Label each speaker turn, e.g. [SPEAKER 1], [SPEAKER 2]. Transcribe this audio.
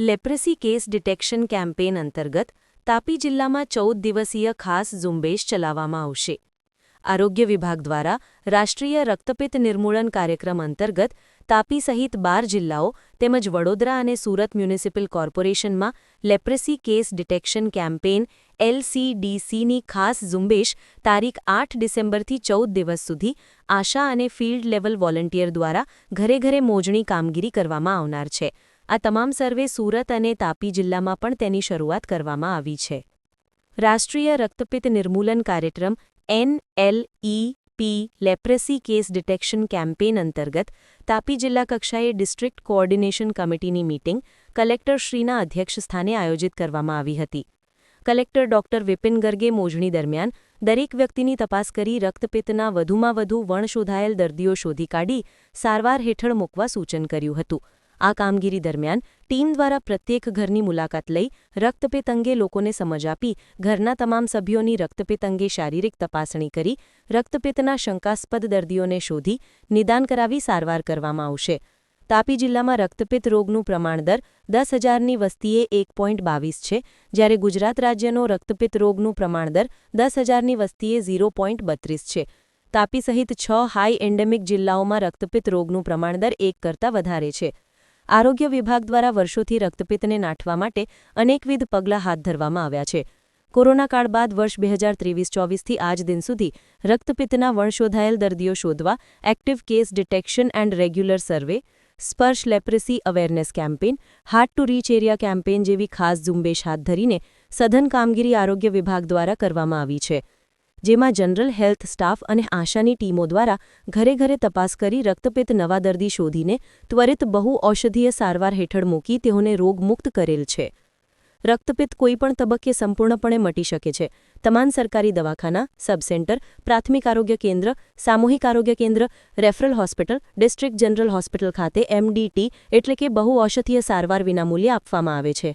[SPEAKER 1] Leprosy case detection campaign અંતર્ગત તાપી જિલ્લામાં ચૌદ દિવસીય ખાસ ઝુંબેશ ચલાવવામાં આવશે. આરોગ્ય વિભાગ દ્વારા રાષ્ટ્રીય રક્તપિત્ત નિર્મૂલન કાર્યક્રમ અંતર્ગત તાપી સહિત બાર જિલ્લાઓ તેમજ વડોદરા અને સુરત મ્યુનિસિપલ કોર્પોરેશનમાં લેપ્રસી કેસ ડિટેક્શન કેમ્પેન એલસીડીસીની ખાસ ઝુંબેશ તારીખ આઠ ડિસેમ્બરથી ચૌદ દિવસ સુધી આશા અને ફિલ્ડ લેવલ વોલેન્ટિયર દ્વારા ઘરે ઘરે મોજણી કામગીરી કરવામાં આવનાર છે. આ તમામ સર્વે સુરત અને તાપી જિલ્લામાં પણ તેની શરૂઆત કરવામાં આવી છે. રાષ્ટ્રીય રક્તપિત્ત નિર્મૂલન કાર્યક્રમ NLEP leprosy case detection campaign અંતર્ગત તાપી જિલ્લા કક્ષાએ ડિસ્ટ્રિક્ટ કોઓર્ડિનેશન કમિટીની મીટિંગ કલેક્ટરશ્રીના અધ્યક્ષસ્થાને આયોજિત કરવામાં આવી હતી. કલેક્ટર ડોક્ટર વિપિન ગર્ગે મોજણી દરમિયાન દરેક વ્યક્તિની તપાસ કરી રક્તપિત્તના વધુમાં વધુ વણશોધાયેલ દર્દીઓ શોધી કાઢી સારવાર હેઠળ મૂકવા સૂચન કર્યું હતું. આ કામગીરી દરમિયાન ટીમ દ્વારા પ્રત્યેક ઘરની મુલાકાત લઈ રક્તપેત અંગે લોકોને સમજ આપી ઘરના તમામ સભ્યોની રક્તપેત અંગે શારીરિક તપાસણી કરી રક્તપિત્તના શંકાસ્પદ દર્દીઓને શોધી નિદાન કરાવી સારવાર કરવામાં આવશે. તાપી જિલ્લામાં રક્તપિત્ત રોગનું પ્રમાણ દર દસ હજારની વસ્તીએ એક પોઈન્ટ બાવીસ છે, જ્યારે ગુજરાત રાજ્યનો રક્તપિત્ત રોગનું પ્રમાણ દર દસ હજારની વસ્તીએ ઝીરો પોઈન્ટ બત્રીસ છે. તાપી સહિત છ હાઈ એન્ડેમિક જિલ્લાઓમાં રક્તપિત્ત રોગનું પ્રમાણ દર એક કરતાં વધારે છે. આરોગ્ય વિભાગ દ્વારા વર્ષોથી રક્તપિત્તને નાઠવા માટે અનેકવિધ પગલાં હાથ ધરવામાં આવ્યા છે. કોરોના કાળ બાદ વર્ષ બે હજાર ત્રેવીસ ચોવીસથી આજ દિન સુધી રક્તપિત્તના વણશોધાયેલ દર્દીઓ શોધવા active case detection and regular survey, Sparsh leprosy awareness campaign hard to reach area campaign જેવી ખાસ ઝુંબેશ હાથ ધરીને સઘન કામગીરી આરોગ્ય વિભાગ દ્વારા કરવામાં આવી છે. જેમાં જનરલ હેલ્થ સ્ટાફ અને આશાની ટીમો દ્વારા ઘરે ઘરે તપાસ કરી રક્તપિત્ત નવા દર્દી શોધીને ત્વરિત બહુ ઔષધીય સારવાર હેઠળ મૂકી તેઓને રોગમુક્ત કરેલ છે. રક્તપિત્ત કોઈપણ તબક્કે સંપૂર્ણપણે મટી શકે છે. તમામ સરકારી દવાખાના, સબસેન્ટર, પ્રાથમિક આરોગ્ય કેન્દ્ર, સામૂહિક આરોગ્ય કેન્દ્ર, referral hospital, district general hospital ખાતે એમડીટી એટલે કે બહુ ઔષધીય સારવાર વિનામૂલ્યે આપવામાં આવે છે.